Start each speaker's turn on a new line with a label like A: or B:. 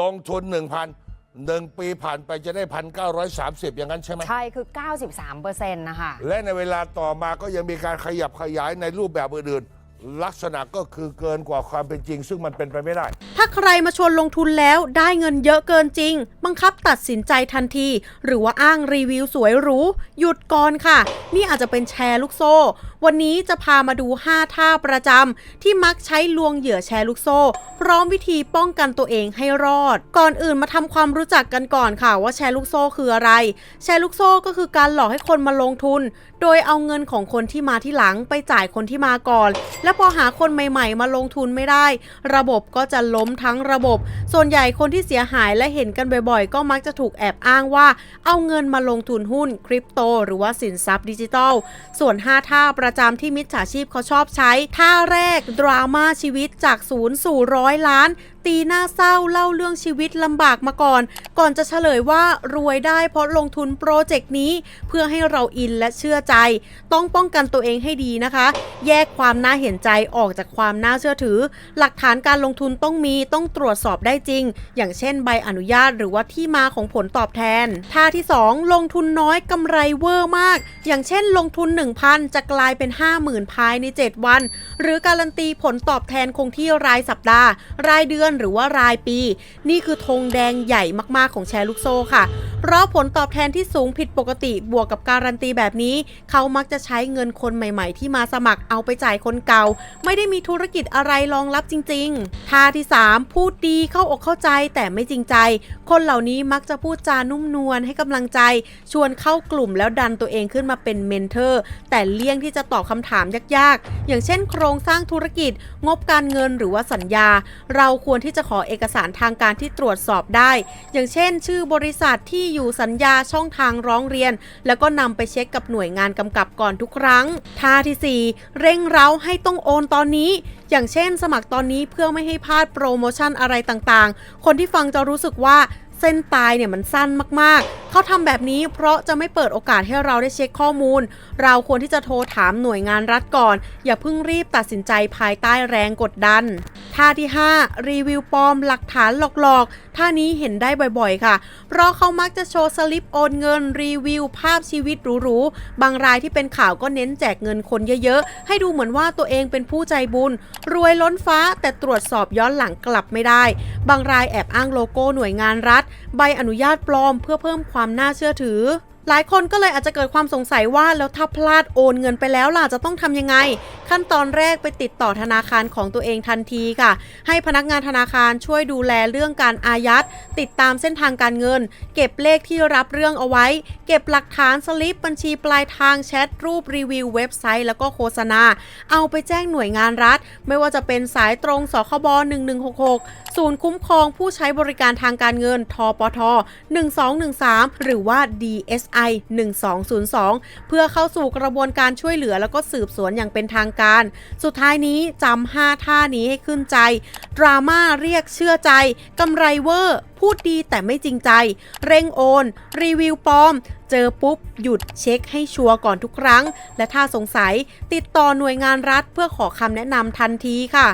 A: ลงทุน 1,000หนึ่งปีผ่านไปจะได้ 1,930 อย่างนั้นใช่ไหม
B: ใช่คือ 93%นะคะ
A: และในเวลาต่อมาก็ยังมีการขยับขยายในรูปแบบอื่นๆ ลักษณะก็คือเกินกว่าความเป็นจริง ซึ่งมันเป็นไปไม่ได้
C: ถ้าใครมาชวนลงทุนแล้วได้เงินเยอะเกินจริง บังคับตัดสินใจทันที หรือว่าอ้างรีวิวสวยหรู หยุดก่อนค่ะ นี่อาจจะเป็นแชร์ลูกโซ่ วันนี้จะพามาดู 5 ท่าประจำที่มักใช้ลวงเหยื่อแชร์ลูกโซ่ พร้อมวิธีป้องกันตัวเองให้รอด ก่อนอื่นมาทำความรู้จักกันก่อนค่ะ ว่าแชร์ลูกโซ่คืออะไร แชร์ลูกโซ่ก็คือการหลอกให้คนมาลงทุน โดยเอาเงินของคนที่มาที่หลังไปจ่ายคนที่มาก่อน และพอหาคนใหม่ ๆ มาลงทุนไม่ได้ ระบบก็จะล้มทั้งระบบ ส่วนใหญ่คนที่เสียหายและเห็นกันบ่อยๆ ก็มักจะถูกแอบอ้างว่า เอาเงินมาลงทุนหุ้นคริปโต หรือว่าสินทรัพย์ดิจิทัล ส่วน 5 ท่าประจำที่มิจฉาชีพเขาชอบใช้ ท่าแรก ดราม่าชีวิตจากศูนย์สู่ร้อยล้าน ตีหน้าเศร้าเล่าเรื่องชีวิตลำบากมาก่อน ก่อนจะเฉลยว่ารวยได้เพราะลงทุนโปรเจกต์นี้ เพื่อให้เราอินและเชื่อใจ ต้องป้องกันตัวเองให้ดีนะคะ แยกความน่าเห็นใจออกจากความน่าเชื่อถือ หลักฐานการลงทุนต้องมีต้องตรวจสอบได้จริง อย่างเช่นใบอนุญาตหรือว่าที่มาของผลตอบแทนท่าที่ 2 ลงทุนน้อยกำไรเวอร์มาก อย่างเช่นลงทุน 1,000 จะกลายเป็น 50,000 ภายใน 7 วัน หรือการันตีผลตอบแทนคงที่รายสัปดาห์ รายเดือนหรือว่ารายปี นี่คือธงแดงใหญ่มากๆของแชร์ลูกโซ่ค่ะ เพราะผลตอบแทนที่สูงผิดปกติบวกกับการันตีแบบนี้ เขามักจะใช้เงินคนใหม่ๆ ที่มาสมัครเอาไปจ่ายคนเก่า ไม่ได้มีธุรกิจอะไรรองรับจริงๆท่าที่ 3 พูดดีเข้าอกเข้าใจแต่ไม่จริงใจ คนเหล่านี้มักจะพูดจานุ่มนวลให้กำลังใจ ชวนเข้ากลุ่มแล้วดันตัวเองขึ้นมาเป็นเมนเทอร์ แต่เลี่ยงที่จะตอบคำถามยากๆ อย่างเช่น โครงสร้างธุรกิจ งบการเงินหรือว่าสัญญา เราควรที่จะขอเอกสารทางการที่ตรวจสอบได้ อย่างเช่น ชื่อบริษัทที่อยู่สัญญาช่องทางร้องเรียน แล้วก็นำไปเช็คกับหน่วยงานกำกับก่อนทุกครั้ง ท่าทีสี่ 4 เร่งเร้าให้ต้องโอนตอนนี้ อย่างเช่น สมัครตอนนี้เพื่อไม่ให้พลาดโปรโมชั่นอะไรต่างๆ คนที่ฟังจะรู้สึกว่า ส้นตายเนี่ยมันสั้นมากๆ เขาทำแบบนี้เพราะจะไม่เปิดโอกาสให้เราได้เช็คข้อมูล เราควรที่จะโทรถามหน่วยงานรัฐก่อน อย่าเพิ่งรีบตัดสินใจภายใต้แรงกดดัน ท่าที่ 5 รีวิวปลอมหลักฐานหลอกๆ ท่านี้เห็นได้บ่อยๆ ค่ะ เพราะเขามักจะโชว์สลิปโอนเงินรีวิว ภาพชีวิตหรูๆ บางรายที่เป็นข่าวก็เน้นแจกเงินคนเยอะๆ ให้ดูเหมือนว่าตัวเองเป็นผู้ใจบุญ รวยล้นฟ้าแต่ตรวจสอบย้อนหลังกลับไม่ได้ บางรายแอบอ้างโลโก้หน่วยงานรัฐใบอนุญาตปลอมเพื่อเพิ่มความน่าเชื่อถือ หลายคนก็เลยอาจจะเกิดความสงสัยว่าแล้วถ้าพลาดโอนเงินไปแล้วล่ะจะต้องทำยังไง ขั้นตอนแรกไปติดต่อธนาคารของตัวเองทันทีค่ะ ให้พนักงานธนาคารช่วยดูแลเรื่องการอายัด ติดตามเส้นทางการเงิน เก็บเลขที่รับเรื่องเอาไว้ เก็บหลักฐานสลิปบัญชีปลายทางแชทรูปรีวิวเว็บไซต์ แล้วก็โฆษณา เอาไปแจ้งหน่วยงานรัฐ ไม่ว่าจะเป็นสายตรงสคบ1166 ศูนย์คุ้มครองผู้ใช้บริการทางการเงินทปท1213 หรือว่า DSI 1202 เพื่อเข้าสู่กระบวนการช่วยเหลือแล้วก็สืบสวนอย่างเป็นทางการ สุดท้ายนี้จำ5ท่านี้ให้ขึ้นใจ ดราม่าเรียกเชื่อใจกำไรเวอร์ พูดดีแต่ไม่จริงใจ เร่งโอน รีวิวปลอม เจอปุ๊บ หยุดเช็คให้ชัวร์ก่อนทุกครั้ง และถ้าสงสัยติดต่อหน่วยงานรัฐเพื่อขอคำแนะนำทันทีค่ะ